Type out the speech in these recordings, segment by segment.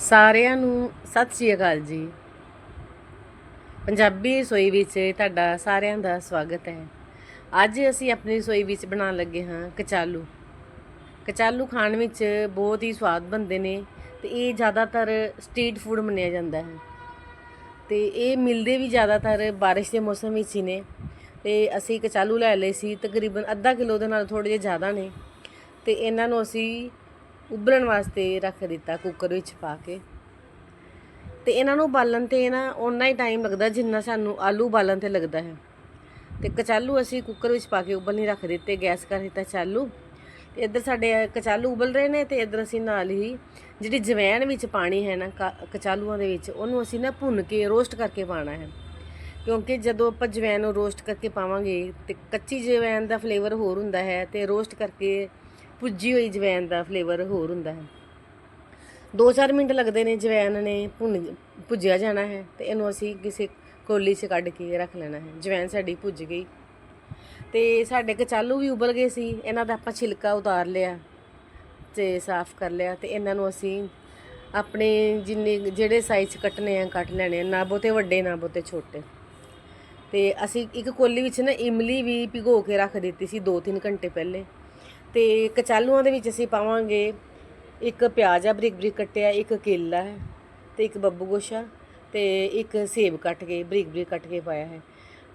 ਸਾਰਿਆਂ ਨੂੰ ਸਤਿ ਸ਼੍ਰੀ ਅਕਾਲ ਜੀ। ਪੰਜਾਬੀ ਰਸੋਈ ਵਿੱਚ ਤੁਹਾਡਾ ਸਾਰਿਆਂ ਦਾ ਸਵਾਗਤ ਹੈ। ਅੱਜ ਅਸੀਂ ਆਪਣੀ ਰਸੋਈ ਵਿੱਚ ਬਣਾਉਣ ਲੱਗੇ ਹਾਂ ਕਚਾਲੂ। ਕਚਾਲੂ ਖਾਣ ਵਿੱਚ ਬਹੁਤ ਹੀ ਸਵਾਦ ਬਣਦੇ ਨੇ ਤੇ ਇਹ ਜ਼ਿਆਦਾਤਰ ਸਟਰੀਟ ਫੂਡ ਮੰਨਿਆ ਜਾਂਦਾ ਹੈ। ਤੇ ਇਹ ਮਿਲਦੇ ਵੀ ਜ਼ਿਆਦਾਤਰ ਬਾਰਿਸ਼ ਦੇ ਮੌਸਮ ਵਿੱਚ ਹੀ ਨੇ। ਤੇ ਅਸੀਂ ਕਚਾਲੂ ਲੈ ਲਏ ਸੀ, ਤਕਰੀਬਨ ਅੱਧਾ ਕਿਲੋ ਦੇ ਨਾਲ ਥੋੜੇ ਜਿਹਾ ਜ਼ਿਆਦਾ ਨੇ। ਤੇ ਇਹਨਾਂ ਨੂੰ ਅਸੀਂ ਉਬਲਣ ਵਾਸਤੇ ਰੱਖ ਦਿੱਤਾ ਕੁੱਕਰ ਵਿੱਚ ਪਾ ਕੇ। ਤੇ ਇਹਨਾਂ ਨੂੰ ਉਬਾਲਣ ਤੇ ਨਾ ਓਨਾ ਹੀ ਟਾਈਮ ਲੱਗਦਾ ਜਿੰਨਾ ਸਾਨੂੰ ਆਲੂ ਉਬਾਲਣ ਤੇ ਲੱਗਦਾ ਹੈ। ਤੇ ਕਚਾਲੂ ਅਸੀਂ ਕੁੱਕਰ ਵਿੱਚ ਪਾ ਕੇ ਉਬਲਣੀ ਰੱਖ ਦਿੱਤੇ, ਗੈਸ ਕਰ ਦਿੱਤਾ ਚਾਲੂ। ਤੇ ਇੱਧਰ ਸਾਡੇ ਕਚਾਲੂ ਉਬਲ ਰਹੇ ਨੇ ਤੇ ਇੱਧਰ ਅਸੀਂ ਨਾਲ ਹੀ ਜਿਹੜੀ ਜਵੈਣ ਵਿੱਚ ਪਾਣੀ ਹੈ ਨਾ, ਕ- ਕਚਾਲੂਆਂ ਦੇ ਵਿੱਚ, ਉਹਨੂੰ ਅਸੀਂ ਨਾ ਭੁੰਨ ਕੇ ਰੋਸਟ ਕਰਕੇ ਪਾਣਾ ਹੈ। ਕਿਉਂਕਿ ਜਦੋਂ ਆਪਾਂ ਜਵੈਣ ਨੂੰ ਰੋਸਟ ਕਰਕੇ ਪਾਵਾਂਗੇ ਤੇ ਕੱਚੀ ਜਵੈਣ ਦਾ ਫਲੇਵਰ ਹੋਰ ਹੁੰਦਾ ਹੈ ਤੇ ਰੋਸਟ ਕਰਕੇ ਭੁੱਜੀ ਹੋਈ ਜਵੈਣ ਦਾ ਫਲੇਵਰ ਹੋਰ ਹੁੰਦਾ ਹੈ। 2-4 ਮਿੰਟ ਲੱਗਦੇ ਨੇ ਜਵੈਨ ਨੇ ਭੁੰਨ ਭੁੱਜਿਆ ਜਾਣਾ ਹੈ ਤੇ ਇਹਨੂੰ ਅਸੀਂ ਕਿਸੇ ਕੋਲੀ 'ਚ ਕੱਢ ਕੇ ਰੱਖ ਲੈਣਾ ਹੈ। ਜਵੈਣ ਸਾਡੀ ਭੁੱਜ ਗਈ। ਤੇ ਸਾਡੇ ਕਚਾਲੂ ਵੀ ਉਬਲ ਗਏ ਸੀ, ਇਹਨਾਂ ਦਾ ਆਪਾਂ ਛਿਲਕਾ ਉਤਾਰ ਲਿਆ ਤੇ ਸਾਫ਼ ਕਰ ਲਿਆ ਤੇ ਇਹਨਾਂ ਨੂੰ ਅਸੀਂ ਆਪਣੇ ਜਿੰਨੇ ਜਿਹੜੇ ਸਾਈਜ਼ 'ਚ ਕੱਟਨੇ ਆ, ਕੱਟ ਲੈਣੇ ਆ ਨਾ ਬਹੁਤੇ ਵੱਡੇ ਨਾ ਬਹੁਤੇ ਛੋਟੇ। ਤੇ ਅਸੀਂ ਇੱਕ ਕੋਲੀ ਵਿੱਚ ਨਾ ਇਮਲੀ ਵੀ ਭਿਗੋ ਕੇ ਰੱਖ ਦਿੱਤੀ ਸੀ 2-3 ਘੰਟੇ ਪਹਿਲੇ। ਤੇ ਕਚਾਲੂਆਂ ਦੇ ਵਿੱਚ ਅਸੀਂ ਪਾਵਾਂਗੇ। ਇੱਕ ਪਿਆਜ਼ ਆ, ਬਰੀਕ ਬਰੀਕ ਕੱਟਿਆ, ਇੱਕ ਕੇਲਾ ਹੈ ਤੇ ਇੱਕ ਬੱਬੂ ਗੋਸ਼ਾ ਤੇ ਇੱਕ ਸੇਬ ਕੱਟ ਕੇ, ਬਰੀਕ ਬਰੀਕ ਕੱਟ ਕੇ ਪਾਇਆ ਹੈ।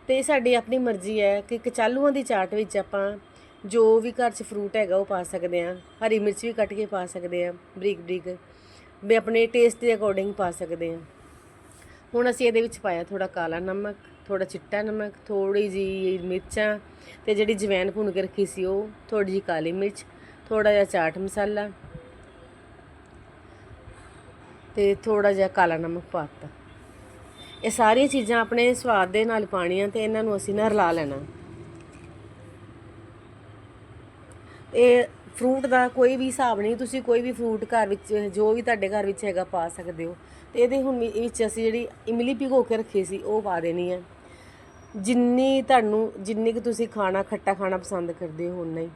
ਤੇ ਸਾਡੀ ਆਪਣੀ ਮਰਜ਼ੀ ਹੈ ਕਿ ਕਚਾਲੂਆਂ ਦੀ ਚਾਟ ਵਿੱਚ ਆਪਾਂ ਜੋ ਵੀ ਘਰ 'ਚ ਫਰੂਟ ਹੈਗਾ ਉਹ ਪਾ ਸਕਦੇ ਆ ਹਰੀ ਮਿਰਚ ਵੀ ਕੱਟ ਕੇ ਪਾ ਸਕਦੇ ਆ ਬਰੀਕ ਬਰੀਕ ਵੀ ਆਪਣੇ ਟੇਸਟ ਦੇ ਅਕੋਰਡਿੰਗ ਪਾ ਸਕਦੇ ਆ ਹੁਣ ਅਸੀਂ ਇਹਦੇ ਵਿੱਚ ਪਾਇਆ ਥੋੜਾ ਕਾਲਾ ਨਮਕ। ਥੋੜਾ ਚਿੱਟਾ ਨਮਕ ਥੋੜੀ ਜੀ ਮਿਰਚਾਂ ਤੇ ਜਿਹੜੀ ਜਵੈਨ ਭੁੰਨ ਕੇ ਰੱਖੀ ਸੀ ਉਹ ਥੋੜੀ ਜੀ ਕਾਲੀ ਮਿਰਚ ਥੋੜਾ ਜਿਹਾ ਚਾਟ ਮਸਾਲਾ ਤੇ ਥੋੜਾ ਜਿਹਾ ਕਾਲਾ ਨਮਕ ਪਾਤਾ ਇਹ ਸਾਰੀਆਂ ਚੀਜ਼ਾਂ ਆਪਣੇ ਸਵਾਦ ਦੇ ਨਾਲ ਪਾਣੀਆਂ ਤੇ ਇਹਨਾਂ ਨੂੰ ਅਸੀਂ ਨਾ ਰਲਾ ਲੈਣਾ। ਇਹ ਫਰੂਟ ਦਾ ਕੋਈ ਵੀ ਹਿਸਾਬ ਨਹੀਂ, ਤੁਸੀਂ ਕੋਈ ਵੀ ਫਰੂਟ ਘਰ ਵਿੱਚ, ਜੋ ਵੀ ਤੁਹਾਡੇ ਘਰ ਵਿੱਚ ਹੈਗਾ ਪਾ ਸਕਦੇ ਹੋ। ਤੇ ਇਹਦੇ ਹੁਣ ਵੀ- ਵਿੱਚ ਅਸੀਂ ਜਿਹੜੀ ਇਮਲੀ ਭਿਗੋ ਕੇ ਰੱਖੀ ਸੀ, ਉਹ ਪਾ ਦੇਣੀ ਹੈ ਜਿੰਨੀ ਤੁਹਾਨੂੰ, ਜਿੰਨੀ ਕਿ ਤੁਸੀਂ ਖਾਣਾ, ਖੱਟਾ ਖਾਣਾ ਪਸੰਦ ਕਰਦੇ ਹੋ, ਉਨਾ ਹੀ।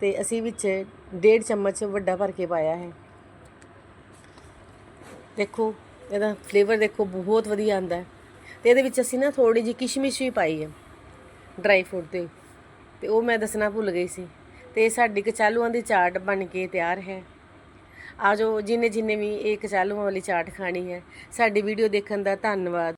ਤੇ ਅਸੀਂ ਵਿੱਚ ਡੇਢ ਚਮਚ ਵੱਡਾ ਭਰ ਕੇ ਪਾਇਆ ਹੈ। ਦੇਖੋ, ਇਹਦਾ ਫਲੇਵਰ ਦੇਖੋ, ਬਹੁਤ ਵਧੀਆ ਆਂਦਾ ਹੈ। ਤੇ ਇਹਦੇ ਵਿੱਚ ਅਸੀਂ ਨਾ ਥੋੜੀ ਜਿਹੀ ਕਿਸ਼ਮਿਸ਼ ਵੀ ਪਾਈ ਹੈ ਡਰਾਈ ਫਰੂਟ ਤੇ। ਤੇ ਉਹ ਮੈਂ ਦੱਸਣਾ ਭੁੱਲ ਗਈ ਸੀ। ਤੇ ਸਾਡੀ ਕਚਾਲੂਆਂ ਦੀ ਚਾਟ ਬਣ ਕੇ ਤਿਆਰ ਹੈ। ਆ ਜੋ ਜਿਨੇ ਜਿਨੇ ਵੀ ਇਹ ਕਚਾਲੂਆਂ ਵਾਲੀ ਚਾਟ ਖਾਣੀ ਹੈ, ਸਾਡੀ ਵੀਡੀਓ ਦੇਖਣ ਦਾ ਧੰਨਵਾਦ।